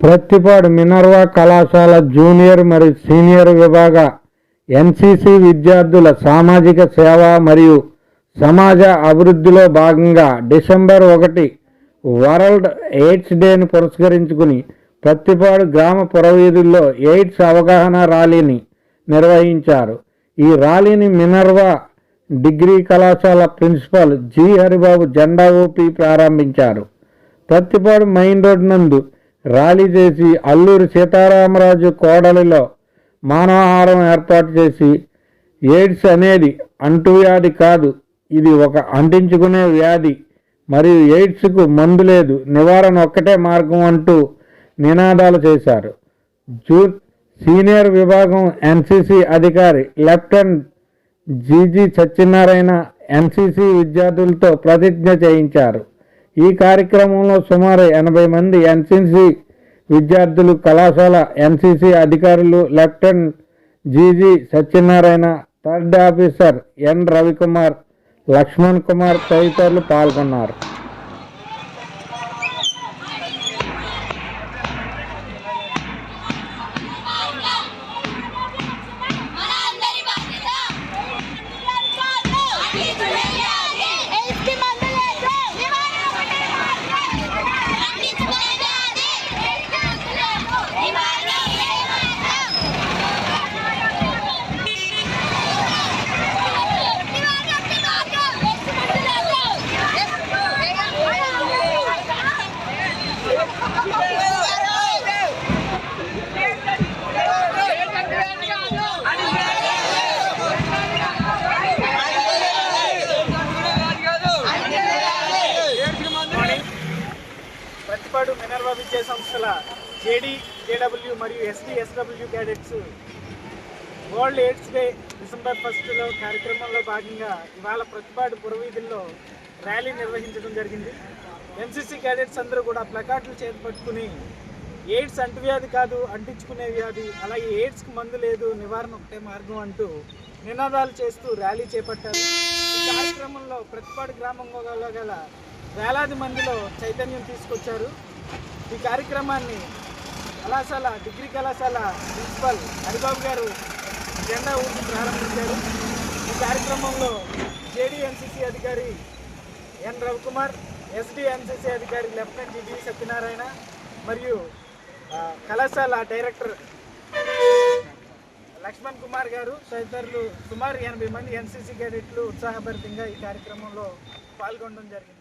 Prathipadu Minerva కళాశాల junior మరియు senior విభాగ ఎన్సిసి విద్యార్థుల సామాజిక సేవ మరియు సమాజ అభివృద్ధిలో భాగంగా డిసెంబర్ ఒకటి వరల్డ్ ఎయిడ్స్ డేను పురస్కరించుకుని ప్రత్తిపాడు గ్రామ పురవీధుల్లో ఎయిడ్స్ అవగాహన ర్యాలీని నిర్వహించారు. ఈ ర్యాలీని మినర్వా డిగ్రీ కళాశాల ప్రిన్సిపాల్ జి హరిబాబు జెండా ఊపి ప్రారంభించారు. ప్రత్తిపాడు మెయిన్ రోడ్ నందు ర్యాలీ చేసి అల్లూరి సీతారామరాజు కోడలిలో మానవాహారం ఏర్పాటు చేసి ఎయిడ్స్ అనేది అంటువ్యాధి కాదు. ఇది ఒక అంటించుకునే వ్యాధి. మరియు ఎయిడ్స్కు మందు లేదు. నివారణ ఒక్కటే మార్గం అంటూ నినాదాలు చేశారు. జూన్ సీనియర్ విభాగం ఎన్సిసి అధికారి lieutenant G G Satyanarayana NCC విద్యార్థులతో ప్రతిజ్ఞ చేయించారు. ఈ కార్యక్రమంలో సుమారు ఎనభై మంది ఎన్సిసి విద్యార్థులు కళాశాల ఎన్సిసి అధికారులు lieutenant G G Satyanarayana third officer N Ravikumar Lakshman Kumar తదితరులు పాల్గొన్నారు మనందరి బాధ్యత ఎయిడ్స్కి మందు లేదు నివారణ ఒకటే మార్గం అంటించుకునే వ్యాధి ఎయిడ్స్కి మందు లేదు నివారణ ఒకటే మార్గం నివారణ ఒకటే మార్గం ఎయిడ్స్కి మందు లేదు ప్రతిపాడు విద్యా సంస్థల జేడీ జేడబ్ల్యూ మరియు ST SW cadets world AIDS day December ఫస్ట్లో కార్యక్రమంలో భాగంగా ఇవాళ ప్రతిపాడు పురవీధుల్లో ర్యాలీ నిర్వహించడం జరిగింది. ఎన్సీసీ క్యాడెట్స్ అందరూ కూడా ప్లకార్డులు చేపట్టుకుని ఎయిడ్స్ అంటువ్యాధి కాదు అంటించుకునే వ్యాధి అలాగే ఎయిడ్స్కి మందు లేదు నివారణ ఒకటే మార్గం అంటూ నినాదాలు చేస్తూ ర్యాలీ చేపట్టారు. ఈ కార్యక్రమంలో ప్రతిపాడు గ్రామంలో గల వేలాది మందిలో చైతన్యం తీసుకొచ్చారు. ఈ కార్యక్రమాన్ని కళాశాల డిగ్రీ కళాశాల ప్రిన్సిపల్ హరిబాబు గారు జెండా ఊపి ప్రారంభించారు. ఈ కార్యక్రమంలో జేడీఎన్సీసీ అధికారి ఎన్ రవికుమార్ ఎస్డిఎన్సీసీ అధికారి లెఫ్టినెంట్ జిడి సత్యనారాయణ మరియు కళాశాల డైరెక్టర్ లక్ష్మణ్ కుమార్ గారు తదితరులు సుమారు ఎనభై మంది ఎన్సీసీ క్యాడెట్లు ఉత్సాహభరితంగా ఈ కార్యక్రమంలో పాల్గొనడం జరిగింది.